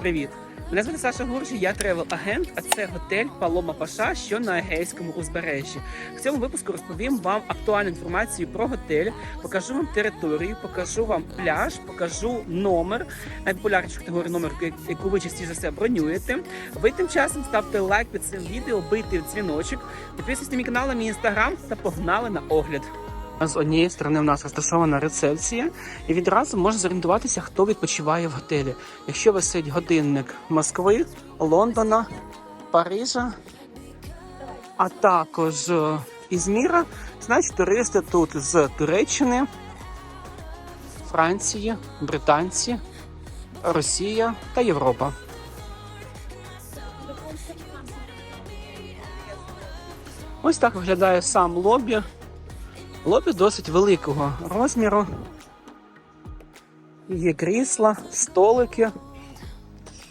Привіт! Мене звати Саша Гуржі, я тревел-агент, а це готель Палома Паша, що на Егейському узбережжі. В цьому випуску розповім вам актуальну інформацію про готель, покажу вам територію, покажу вам пляж, покажу номер, найпопулярнішу категорію номер, яку ви частіше за все бронюєте. Ви тим часом ставте лайк під цим відео, бийте в дзвіночок, підписуйтесь на мій канал, на мій інстаграм та погнали на огляд. З однієї сторони у нас розташована рецепція, і відразу можна зорієнтуватися, хто відпочиває в готелі. Якщо висить годинник Москви, Лондона, Парижа, а також е, Ізміра, значить туристи тут з Туреччини, Франції, Британці, Росія та Європа. Ось так виглядає сам лобі. Лобі досить великого розміру. Є крісла, столики.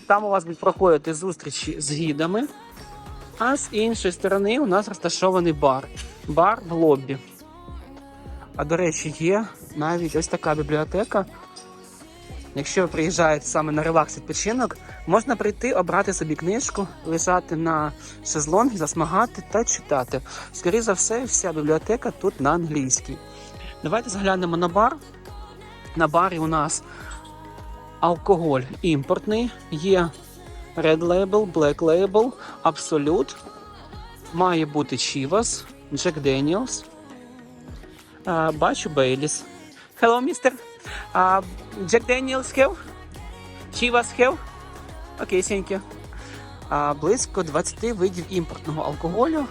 Там у вас будуть проходити зустрічі з гідами. А з іншої сторони у нас розташований бар. Бар в лобі. А до речі, є навіть ось така бібліотека. Якщо ви приїжджаєте саме на релакс відпочинок, можна прийти, обрати собі книжку, лежати на шезлонгі, засмагати та читати. Скоріше за все, вся бібліотека тут на англійській. Давайте заглянемо на бар. На барі у нас алкоголь імпортний, є Red Label, Black Label, Absolute, має бути Chivas, Jack Daniels. Бачу Бейліс. Hello, mister. Uh, Jack Daniels have? Chivas have? Окей. А, близько 20 видів імпортного алкоголю.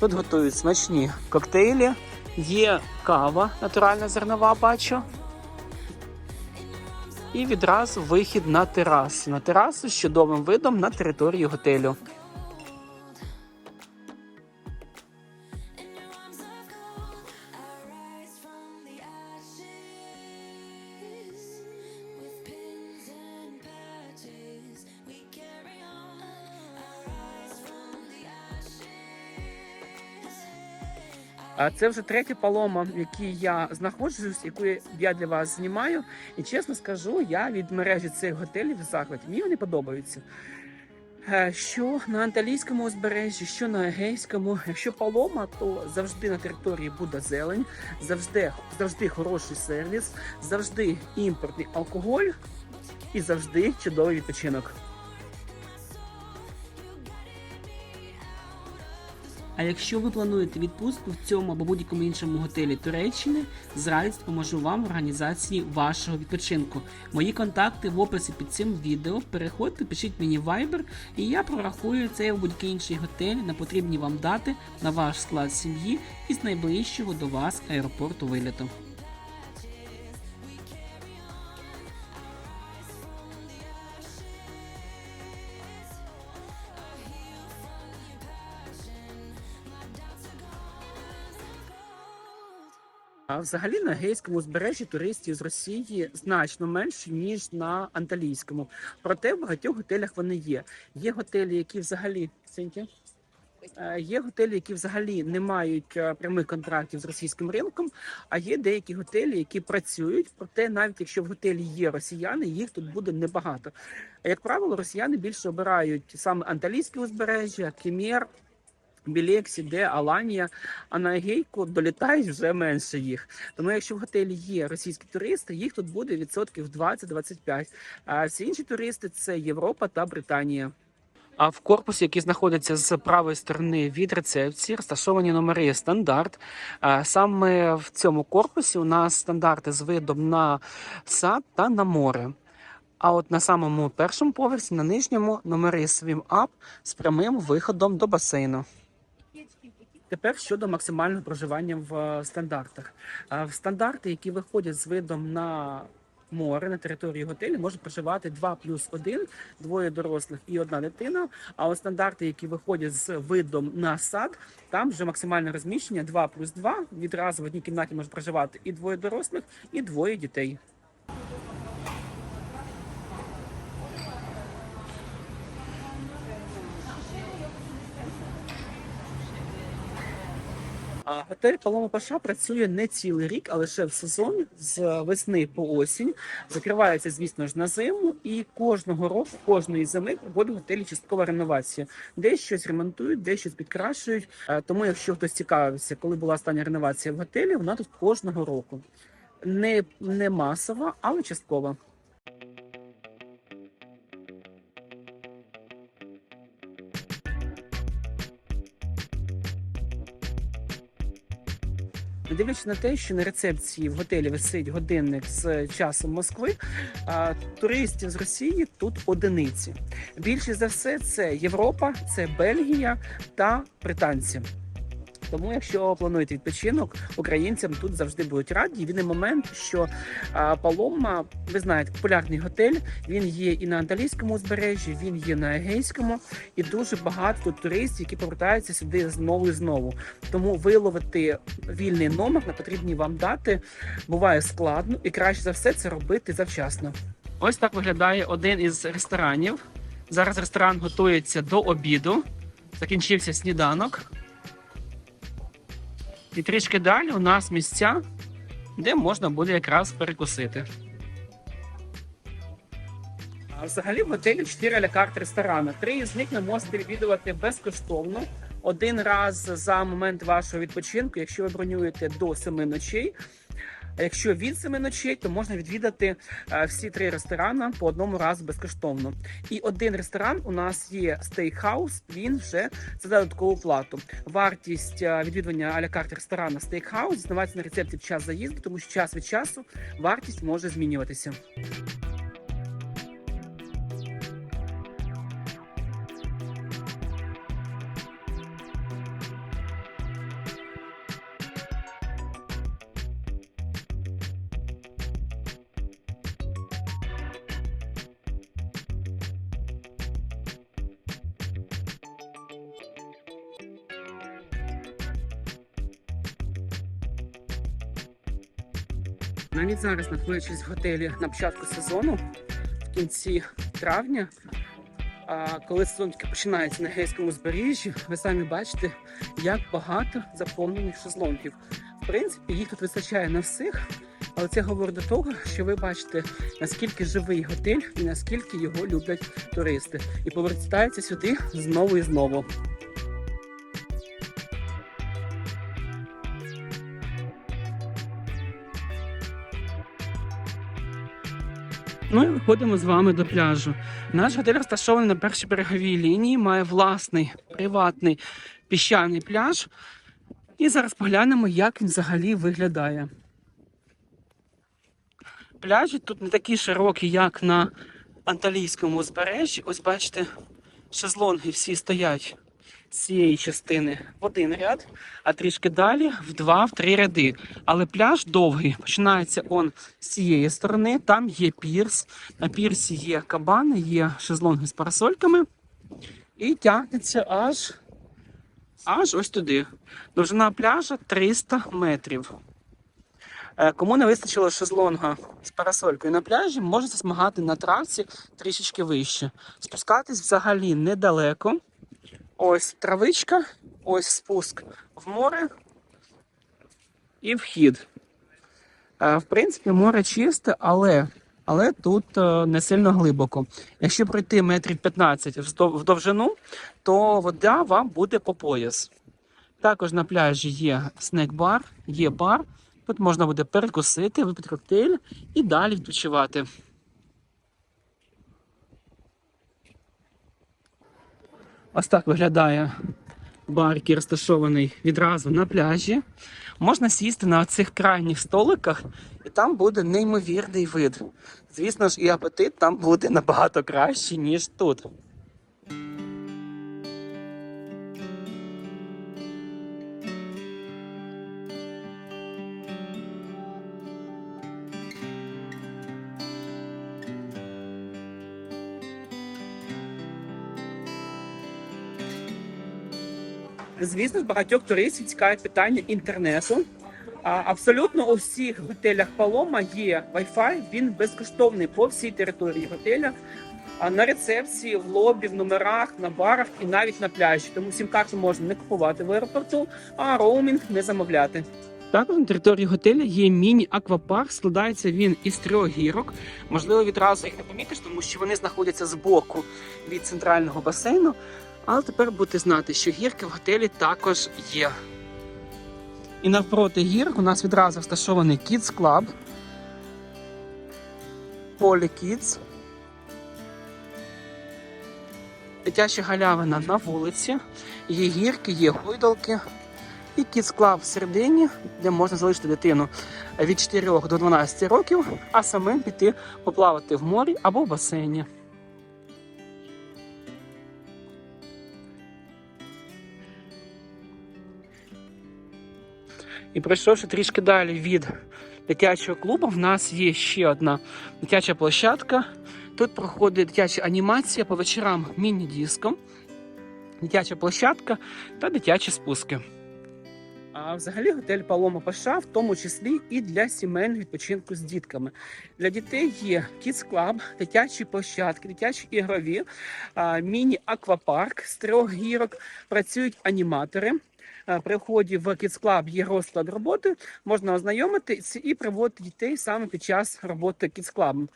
Тут готують смачні коктейлі. Є кава, натуральна зернова, бачу. І відразу вихід на терасу. На терасу з чудовим видом на території готелю. Це вже третя палома, в якій я знаходжусь, яку я для вас знімаю. І чесно скажу, я від мережі цих готелів захваті. Мені вони подобаються. Е, Що на Анталійському узбережжі, що на Егейському, якщо палома, то завжди на території буде зелень, завжди, завжди хороший сервіс, завжди імпортний алкоголь і завжди чудовий відпочинок. А якщо ви плануєте відпустку в цьому або будь-якому іншому готелі Туреччини, з радістю поможу вам в організації вашого відпочинку. Мої контакти в описі під цим відео. Переходьте, пишіть мені Viber, і я прорахую цей будь-який інший готель на потрібні вам дати на ваш склад сім'ї із найближчого до вас аеропорту виліту. А взагалі на гейському узбережжі туристів з Росії значно менше ніж на анталійському. Проте в багатьох готелях вони є. Є готелі, які взагалі Сеньки? Е, Є готелі, які взагалі не мають е, прямих контрактів з російським ринком, а є деякі готелі, які працюють. Проте, навіть якщо в готелі є росіяни, їх тут буде небагато. Як правило, росіяни більше обирають саме анталійське узбережжя, Кемер, Білексі, де Аланія, а на Егейку долітають вже менше їх. Тому якщо в готелі є російські туристи, їх тут буде відсотків 20-25. А всі інші туристи це Європа та Британія. А в корпусі, який знаходиться з правої сторони від рецепції, розташовані номери стандарт. Саме в цьому корпусі у нас стандарти з видом на сад та на море. А от на самому першому поверсі, на нижньому, номери Swim Up з прямим виходом до басейну. Тепер щодо максимального проживання в е, стандартах. Е, В стандарти, які виходять з видом на море на території готелю, можуть проживати 2 плюс 1, двоє дорослих і одна дитина. А от стандарти, які виходять з видом на сад, там вже максимальне розміщення 2 плюс 2. Відразу в одній кімнаті може проживати і двоє дорослих, і двоє дітей. А готель Палома Паша працює не цілий рік, а лише в сезон з весни по осінь. Закривається, звісно ж, на зиму, і кожного року, кожної зими проводить готелі часткова реновація. Десь щось ремонтують, десь щось підкрашують. Тому, якщо хтось цікавився, коли була остання реновація в готелі, вона тут кожного року. Не, не масова, але часткова. Дивлячись на те, що на рецепції в готелі висить годинник з часом Москви, туристів з Росії тут одиниці. Більше за все це Європа, це Бельгія та британці. Тому, якщо плануєте відпочинок, українцям тут завжди будуть раді. Єдиний момент, що Палома, ви знаєте, популярний готель. Він є і на Анталійському узбережжі, він є на Егейському, і дуже багато тут туристів, які повертаються сюди знову і знову. Тому виловити вільний номер на потрібні вам дати буває складно, і краще за все це робити завчасно. Ось так виглядає один із ресторанів. Зараз ресторан готується до обіду. Закінчився сніданок. І трішки далі у нас місця, де можна буде якраз перекусити. А взагалі в готелі 4 лякарт ресторани. Три з них ви можете відвідувати безкоштовно один раз за момент вашого відпочинку, якщо ви бронюєте до 7 ночей. А якщо від 7 ночей, то можна відвідати е, всі три ресторани по одному разу безкоштовно. І один ресторан у нас є стейкхаус. Він вже за додаткову плату. Вартість е, відвідування аля карт ресторана стейкхаус дізнавається на рецепті в час заїзду, тому що час від часу вартість може змінюватися. Зараз, знаходячись в готелі на початку сезону, в кінці травня, а, коли сезон починається на гейському узбережжі, ви самі бачите, як багато заповнених шезлонгів. В принципі, їх тут вистачає на всіх, але це говорить до того, що ви бачите, наскільки живий готель і наскільки його люблять туристи. І повертаються сюди знову і знову. Ну і виходимо з вами до пляжу. Наш готель розташований на першій береговій лінії, має власний приватний піщаний пляж. І зараз поглянемо, як він взагалі виглядає. Пляжі тут не такі широкі, як на Анталійському узбережжі. Ось бачите, шезлонги всі стоять цієї частини в один ряд, а трішки далі в два, в три ряди. Але пляж довгий. Починається он з цієї сторони. Там є пірс. На пірсі є кабани, є шезлонги з парасольками. І тягнеться аж, аж ось туди. Довжина пляжа 300 метрів. Е, Кому не вистачило шезлонга з парасолькою на пляжі, можете змагати на травці трішечки вище. Спускатись взагалі недалеко. Ось травичка, ось спуск в море і вхід. Е, В принципі, море чисте, але, але тут е, не сильно глибоко. Якщо пройти метрів 15 в довжину, то вода вам буде по пояс. Також на пляжі є снек-бар, є бар. Тут можна буде перекусити, випити коктейль і далі відпочивати. Ось так виглядає бар, який розташований відразу на пляжі. Можна сісти на цих крайніх столиках, і там буде неймовірний вид. Звісно ж, і апетит там буде набагато кращий, ніж тут. Звісно, багатьох туристів цікавить питання інтернету. Абсолютно у всіх готелях Палома є Wi-Fi, він безкоштовний по всій території готеля. а на рецепції, в лобі, в номерах, на барах і навіть на пляжі. Тому сім-карту можна не купувати в аеропорту, а роумінг не замовляти. Також на території готелю є міні-аквапарк. Складається він із трьох гірок. Можливо, відразу їх не помітиш, тому що вони знаходяться збоку від центрального басейну. Але тепер будете знати, що гірки в готелі також є. І навпроти гір у нас відразу розташований Kids Club. Полі Kids. Дитяча галявина на вулиці. Є гірки, є гойдалки. І Kids Club всередині, де можна залишити дитину від 4 до 12 років, а самим піти поплавати в морі або в басейні. І пройшовши трішки далі від дитячого клубу, в нас є ще одна дитяча площадка. Тут проходить дитяча анімація по вечорам міні-диском, дитяча площадка та дитячі спуски. А взагалі готель Палома Паша, в тому числі і для сімейного відпочинку з дітками. Для дітей є Kids Club, дитячі площадки, дитячі ігрові, міні-аквапарк з трьох гірок. Працюють аніматори. А, При вході в Kids Club є розклад роботи, можна ознайомитися і приводити дітей саме під час роботи Kids Club.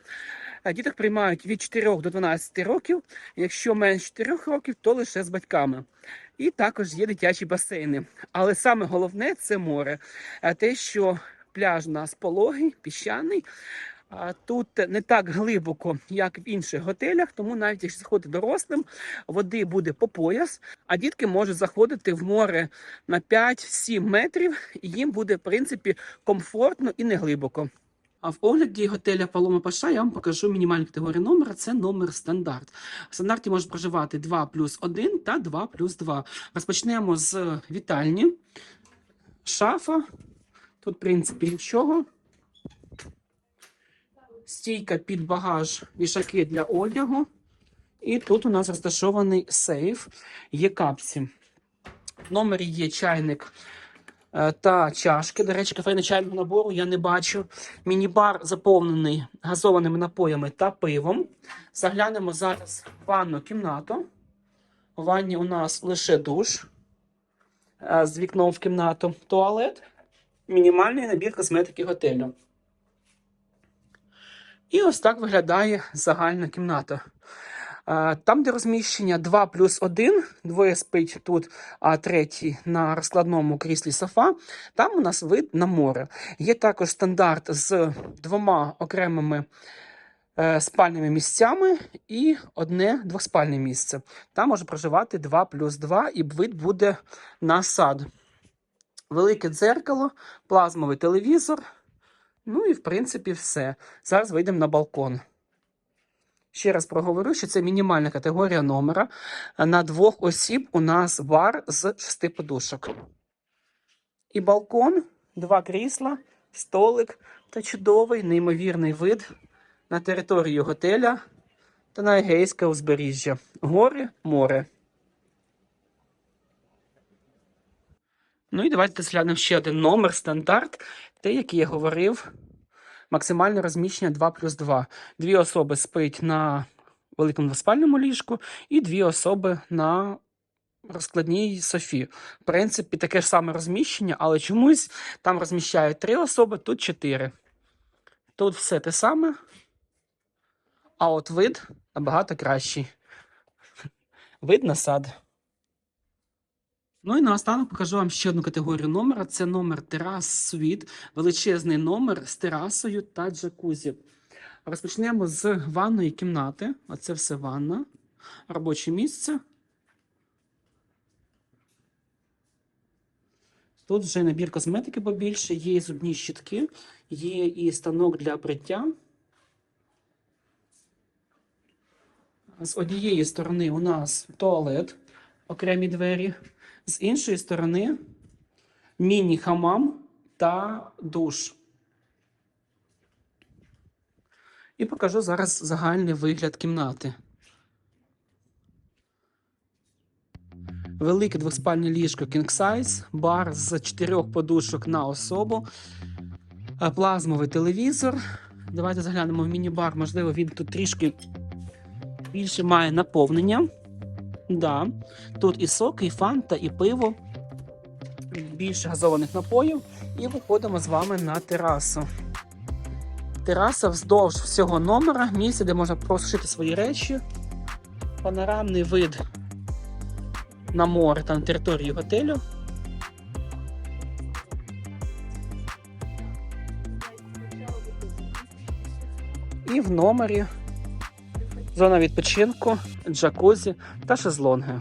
Діток приймають від 4 до 12 років. Якщо менше 4 років, то лише з батьками. І також є дитячі басейни. Але саме головне це море. А Те, що пляж у нас пологий, піщаний. Тут не так глибоко, як в інших готелях, тому навіть якщо заходити дорослим, води буде по пояс, а дітки можуть заходити в море на 5-7 метрів, і їм буде в принципі комфортно і не глибоко. А в огляді готеля Палома Паша я вам покажу мінімальну категорію номера. Це номер стандарт. В стандарті може проживати 2 плюс 1 та 2 плюс 2. Розпочнемо з вітальні. Шафа. Тут, в принципі, нічого. Стійка під багаж, вішаки для одягу. І тут у нас розташований сейф. Є капці. В номері є чайник е, та чашки. До речі, кафейне чайного набору я не бачу. Міні-бар заповнений газованими напоями та пивом. Заглянемо зараз в ванну кімнату. У ванні у нас лише душ е, з вікном в кімнату, туалет, мінімальний набір косметики готелю. І ось так виглядає загальна кімната. Там, де розміщення 2 плюс 1, двоє спить тут, а третій на розкладному кріслі софа, там у нас вид на море. Є також стандарт з двома окремими е, спальними місцями і одне двоспальне місце. Там може проживати 2 плюс 2 і вид буде на сад. Велике дзеркало, плазмовий телевізор. Ну і в принципі все. Зараз вийдемо на балкон. Ще раз проговорю, що це мінімальна категорія номера. На двох осіб у нас бар з шести подушок. І балкон, два крісла, столик та чудовий неймовірний вид на територію готеля та на Егейське узбережжя. Гори, море. Ну і давайте зглянемо ще один номер стандарт, те, який я говорив. Максимальне розміщення 2 плюс 2. Дві особи спить на великому двоспальному ліжку, і дві особи на розкладній софі. В принципі, таке ж саме розміщення, але чомусь там розміщають три особи, тут чотири. Тут все те саме, а от вид набагато кращий. Вид на сад. Ну і наостанок покажу вам ще одну категорію номера. Це номер терас Світ, величезний номер з терасою та джакузі. Розпочнемо з ванної кімнати. Оце все ванна, робоче місце. Тут вже набір косметики побільше, є і зубні щітки, є і станок для бриття. З однієї сторони у нас туалет, окремі двері. З іншої сторони міні-хамам та душ. І покажу зараз загальний вигляд кімнати. Велике двоспальне ліжко King Size, бар з чотирьох подушок на особу, е, плазмовий телевізор. Давайте заглянемо в міні-бар. Можливо, він тут трішки більше має наповнення. Да. Тут і соки, і фанта, і пиво, більше газованих напоїв. І виходимо з вами на терасу. Тераса вздовж всього номера, місце, де можна просушити свої речі. Панорамний вид на море та на територію готелю. І в номері зона відпочинку, джакузі та шезлонги.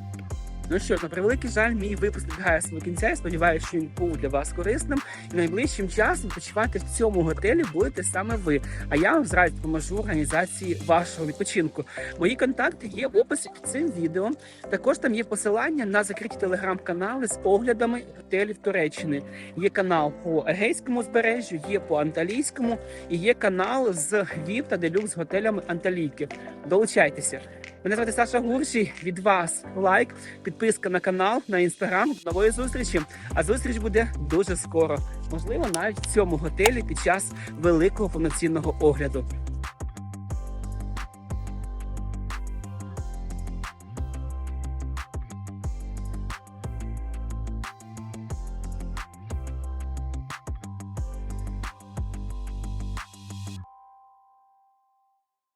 Ну що ж, на превеликий жаль, мій випуск добігає свого кінця. Я сподіваюся, що він був для вас корисним. І найближчим часом відпочивати в цьому готелі будете саме ви. А я вам зразу допоможу організації вашого відпочинку. Мої контакти є в описі під цим відео. Також там є посилання на закриті телеграм-канали з оглядами готелів Туреччини. Є канал по Егейському узбережжю, є по Анталійському і є канал з Львів та Делюкс готелями Анталійки. Долучайтеся. Мене звати Саша Гуршій. Від вас лайк, підписка на канал, на інстаграм. Нової зустрічі. А зустріч буде дуже скоро. Можливо, навіть в цьому готелі під час великого повноцінного огляду.